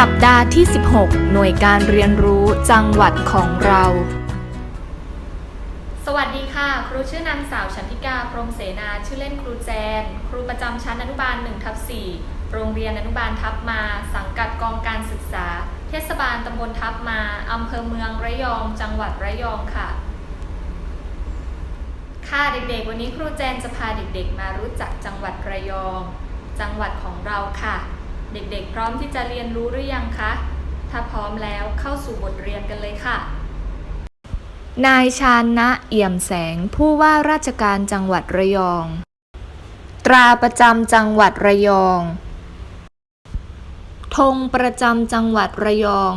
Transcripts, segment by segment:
สัปดาห์ที่ 16 หน่วยการเรียนรู้จังหวัดของเรา สวัสดีค่ะ ครูชื่อนางสาวชันทิกา พรมเสนา ชื่อเล่นครูแจน ครูประจำชั้นอนุบาล1ทับ4โรงเรียนอนุบาลทับมา สังกัดกองการศึกษา เทศบาลตำบลทับมาอำเภอเมืองระยอง จังหวัดระยองค่ะ ค่ะเด็กๆ วันนี้ครูแจนจะพาเด็กๆ มารู้จักจังหวัดระยอง จังหวัดของเราค่ะ เด็กๆ พร้อมที่จะเรียนรู้หรือยังคะ ถ้าพร้อมแล้วเข้าสู่บทเรียนกันเลยค่ะ นายชาญนะเอี่ยมแสงผู้ว่าราชการจังหวัดระยอง ตราประจำจังหวัดระยอง ธงประจำจังหวัดระยอง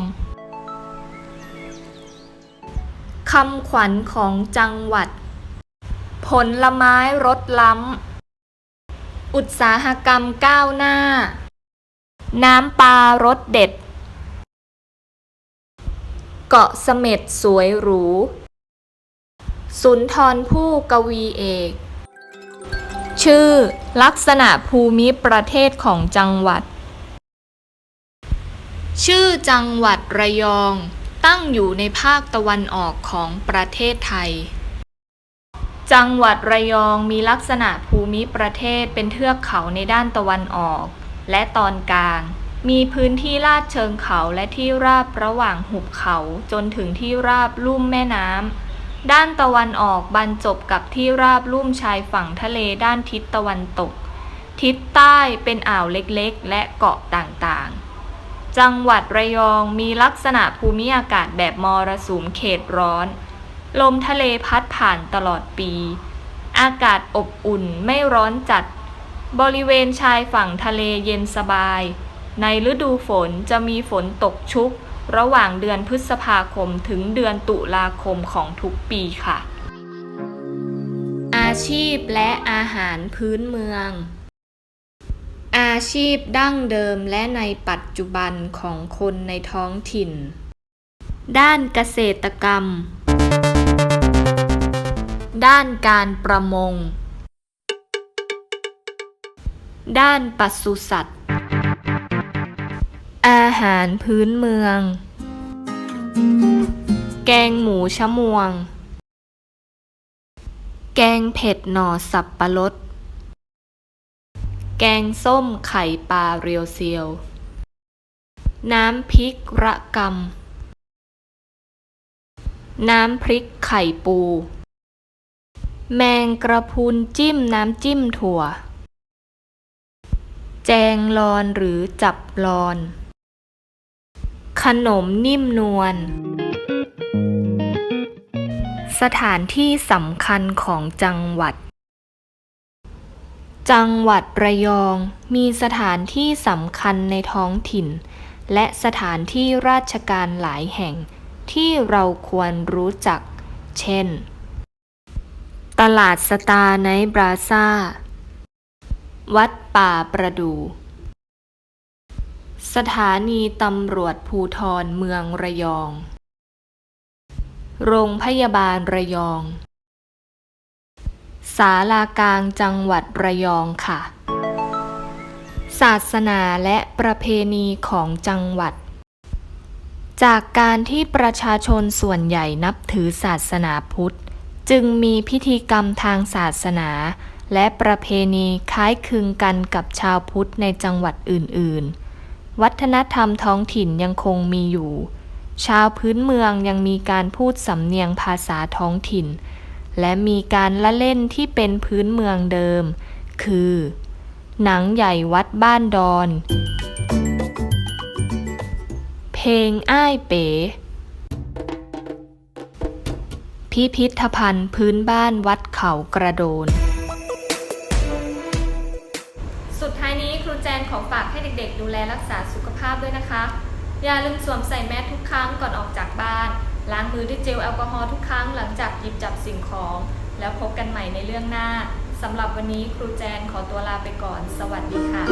คำขวัญของจังหวัด ผลไม้รสล้ำ อุตสาหกรรมก้าวหน้า น้ำปลารสเด็ด เกาะเสม็ดสวยหรู สุนทรผู้กวีเอก ชื่อ ลักษณะภูมิประเทศของจังหวัด ชื่อจังหวัดระยอง ตั้งอยู่ในภาคตะวันออกของประเทศไทยจังหวัดระยองมีลักษณะภูมิประเทศเป็นเทือกเขาในด้านตะวันออก และตอนกลาง มีพื้นที่ลาดเชิงเขาและที่ราบระหว่างหุบเขาจนถึงที่ราบลุ่มแม่น้ำด้านตะวันออกบรรจบกับที่ราบลุ่มชายฝั่งทะเลด้านทิศตะวันตก ทิศใต้เป็นอ่าวเล็กๆ และเกาะต่างๆ จังหวัดระยองมีลักษณะภูมิอากาศแบบมรสุมเขตร้อน ลมทะเลพัดผ่านตลอดปี อากาศอบอุ่นไม่ร้อนจัด บริเวณชายฝั่งทะเลเย็นสบาย ในฤดูฝนจะมีฝนตกชุก ระหว่างเดือนพฤษภาคมถึงเดือนตุลาคมของทุกปีค่ะ อาชีพและอาหารพื้นเมือง อาชีพดั้งเดิมและในปัจจุบันของคนในท้องถิ่น ด้านเกษตรกรรม ด้านการประมง ด้านปศุสัตว์ อาหารพื้นเมือง แกงหมูชะมวง แกงเผ็ดหน่อสับปะรด แกงส้มไข่ปลาเรียวเซียว น้ำพริกระกำ น้ำพริกไข่ปู แมงกระพุนจิ้มน้ำจิ้มถั่ว แจงลอนหรือจับลอน ขนมนิ่มนวล สถานที่สำคัญของจังหวัด จังหวัดระยองมีสถานที่สำคัญในท้องถิ่น และสถานที่ราชการหลายแห่งที่เราควรรู้จัก เช่น ตลาดสตาร์ไนบราซ่า วัดป่าประดู สถานีตำรวจภูทรเมืองระยอง โรงพยาบาลระยองศาลากลางจังหวัดระยองค่ะ ศาสนาและประเพณีของจังหวัด จากการที่ประชาชนส่วนใหญ่นับถือศาสนาพุทธ จึงมีพิธีกรรมทางศาสนา และประเพณีคล้ายคลึงกันกับชาวพุทธในจังหวัดอื่นๆ วัฒนธรรมท้องถิ่นยังคงมีอยู่ ชาวพื้นเมืองยังมีการพูดสำเนียงภาษาท้องถิ่น และมีการละเล่นที่เป็นพื้นเมืองเดิม คือ หนังใหญ่วัดบ้านดอน เพลงอ้ายเป๋พิพิธภัณฑ์พื้นบ้านวัดเขากระโดน สุดท้ายนี้ครูแจนขอฝากให้เด็กๆ ดูแลรักษาสุขภาพด้วยนะคะ อย่าลืมสวมใส่แมสทุกครั้งก่อนออกจากบ้าน ล้างมือด้วยเจลแอลกอฮอล์ทุกครั้งหลังจากหยิบจับสิ่งของ แล้วพบกันใหม่ในเรื่องหน้าสำหรับวันนี้ครูแจนขอตัวลาไปก่อน สวัสดีค่ะ